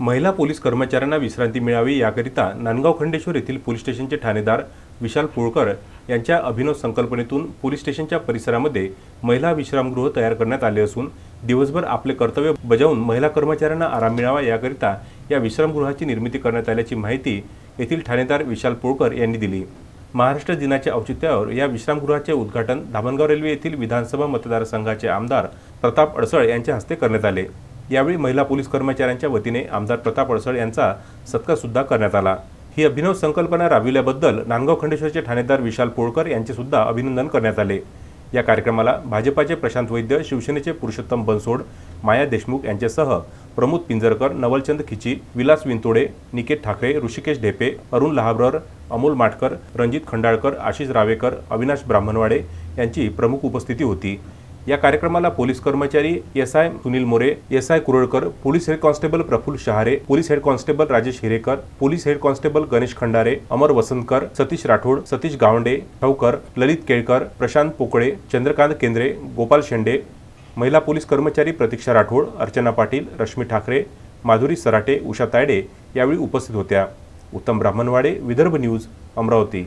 महिला पोलीस कर्मचाऱ्यांना विश्रांती मिळावी याकरिता नांदगाव खंडेश्वर येथील पोलीस स्टेशनचे ठाणेदार विशाल पोळकर यांच्या अभिनव संकल्पनेतून पोलीस स्टेशनच्या परिसरामध्ये महिला विश्रामगृह तयार करण्यात आले असून दिवसभर आपले कर्तव्य बजावून महिला कर्मचाऱ्यांना आराम मिळावा याकरिता या विश्रामगृहाची निर्मिती करण्यात आल्याची माहिती येथील ठाणेदार विशाल पोळकर यांनी दिली. महाराष्ट्र दिनाच्या औचित्यावर या विश्रामगृहाचे उद्घाटन धामणगाव रेल्वे येथील विधानसभा मतदारसंघाचे आमदार प्रताप अडसळ यांच्या हस्ते करण्यात आले. यावेळी महिला पोलीस कर्मचाऱ्यांच्या वतीने आमदार प्रताप अडसळ यांचा सत्कारसुद्धा करण्यात आला. ही अभिनव संकल्पना राबविल्याबद्दल नांदगाव खंडेश्वरचे ठाणेदार विशाल पोळकर यांचे सुद्धा अभिनंदन करण्यात आले. या कार्यक्रमाला भाजपाचे प्रशांत वैद्य शिवसेनेचे पुरुषोत्तम बनसोड माया देशमुख यांच्यासह प्रमोद पिंजरकर नवलचंद खिची विलास विंतोडे निकेत ठाकरे ऋषिकेश ढेपे अरुण लहाबरर अमोल माटकर रणजित खंडाळकर आशिष रावेकर अविनाश ब्राह्मणवाडे यांची प्रमुख उपस्थिती होती. या कार्यक्रमाला पोलीस कर्मचारी S I Sunil More S I Kuralkar police head constable Praful Shahare police head constable Rajesh Hirekar police head constable Ganesh Khandare Amar Vasantkar Satish Rathod Satish Gawande Thawkar Lalit Kelkar Prashant Pokale Chandrakant Kendre Gopal Shende महिला police कर्मचारी प्रतीक्षा राठोड अर्चना पाटील रश्मी ठाकरे माधुरी सराटे उषा तायडे यावेळी उपस्थित होत्या. उत्तम Brahmanwade Vidarbha news Amravati.